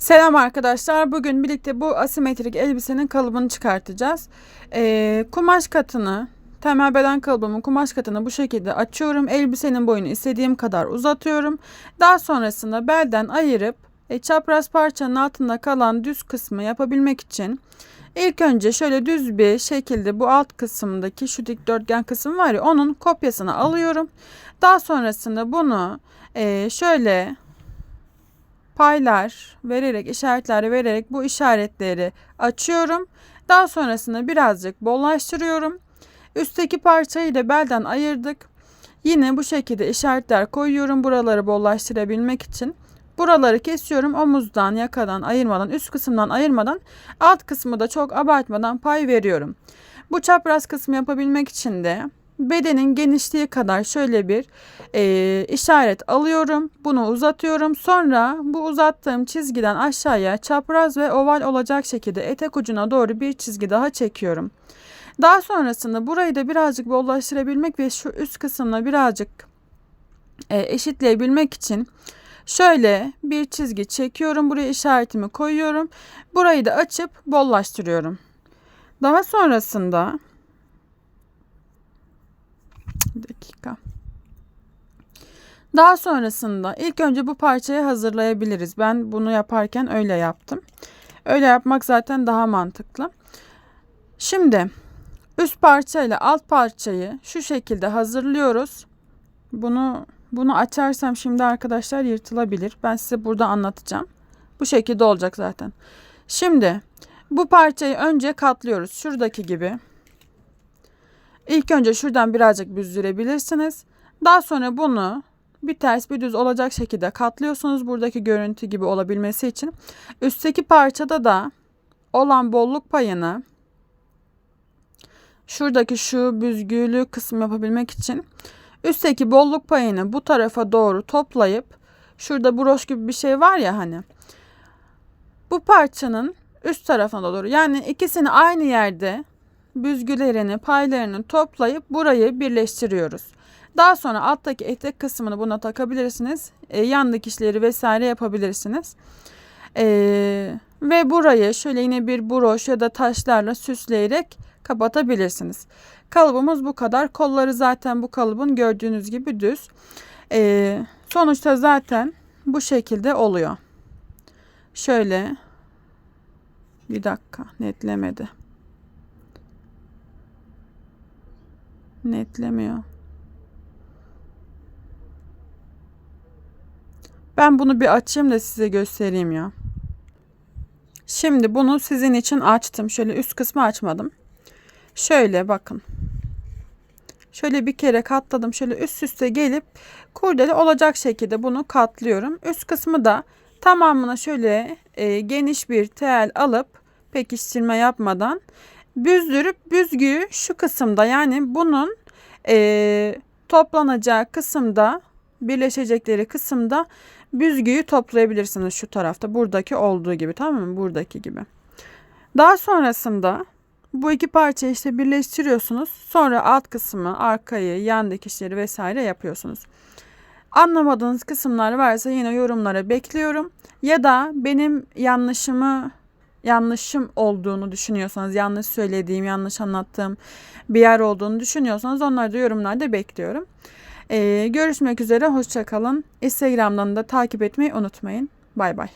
Selam arkadaşlar. Bugün birlikte bu asimetrik elbisenin kalıbını çıkartacağız. Ee, kumaş katını, temel beden kalıbımın kumaş katını bu şekilde açıyorum. Elbisenin boyunu istediğim kadar uzatıyorum. Daha sonrasında belden ayırıp e, çapraz parçanın altında kalan düz kısmı yapabilmek için ilk önce şöyle düz bir şekilde bu alt kısımdaki şu dikdörtgen kısım var ya onun kopyasını alıyorum. Daha sonrasında bunu e, şöyle paylar vererek, işaretler vererek bu işaretleri açıyorum. Daha sonrasında birazcık bollaştırıyorum. Üstteki parçayı da belden ayırdık. Yine bu şekilde işaretler koyuyorum buraları bollaştırabilmek için. Buraları kesiyorum omuzdan, yakadan ayırmadan, üst kısımdan ayırmadan, alt kısmı da çok abartmadan pay veriyorum. Bu çapraz kısmı yapabilmek için de bedenin genişliği kadar şöyle bir e, işaret alıyorum. Bunu uzatıyorum. Sonra bu uzattığım çizgiden aşağıya çapraz ve oval olacak şekilde etek ucuna doğru bir çizgi daha çekiyorum. Daha sonrasında burayı da birazcık bollaştırabilmek ve şu üst kısımla birazcık e, eşitleyebilmek için şöyle bir çizgi çekiyorum. Buraya işaretimi koyuyorum. Burayı da açıp bollaştırıyorum. Daha sonrasında bir dakika. Daha sonrasında ilk önce bu parçayı hazırlayabiliriz. Ben bunu yaparken öyle yaptım. Öyle yapmak zaten daha mantıklı. Şimdi üst parça ile alt parçayı şu şekilde hazırlıyoruz. Bunu bunu açarsam şimdi arkadaşlar yırtılabilir. Ben size burada anlatacağım. Bu şekilde olacak zaten. Şimdi bu parçayı önce katlıyoruz. Şuradaki gibi. İlk önce şuradan birazcık büzdürebilirsiniz. Daha sonra bunu bir ters bir düz olacak şekilde katlıyorsunuz. Buradaki görüntü gibi olabilmesi için. Üstteki parçada da olan bolluk payını şuradaki şu büzgülü kısım yapabilmek için üstteki bolluk payını bu tarafa doğru toplayıp şurada broş gibi bir şey var ya hani bu parçanın üst tarafına doğru yani ikisini aynı yerde büzgülerini, paylarını toplayıp burayı birleştiriyoruz. Daha sonra alttaki etek kısmını buna takabilirsiniz. E, yan dikişleri vesaire yapabilirsiniz. E, ve burayı şöyle yine bir broş ya da taşlarla süsleyerek kapatabilirsiniz. Kalıbımız bu kadar. Kolları zaten bu kalıbın gördüğünüz gibi düz. E, sonuçta zaten bu şekilde oluyor. Şöyle bir dakika netlemedi. Netlemiyor. Ben bunu bir açayım da size göstereyim ya. Şimdi bunu sizin için açtım. Şöyle üst kısmı açmadım. Şöyle bakın. Şöyle bir kere katladım. Şöyle üst üste gelip kurdele olacak şekilde bunu katlıyorum. Üst kısmı da tamamına şöyle e, geniş bir tel alıp pekiştirme yapmadan büzdürüp büzgüyü şu kısımda yani bunun e, toplanacağı kısımda birleşecekleri kısımda büzgüyü toplayabilirsiniz şu tarafta buradaki olduğu gibi tamam mı buradaki gibi. Daha sonrasında bu iki parçayı işte birleştiriyorsunuz. Sonra alt kısmı, arkayı, yan dikişleri vesaire yapıyorsunuz. Anlamadığınız kısımlar varsa yine yorumlara bekliyorum. Ya da benim yanlışımı yanlışım olduğunu düşünüyorsanız, yanlış söylediğim, yanlış anlattığım bir yer olduğunu düşünüyorsanız onları da yorumlarda bekliyorum. Ee, görüşmek üzere, hoşçakalın. Instagram'dan da takip etmeyi unutmayın. Bay bay.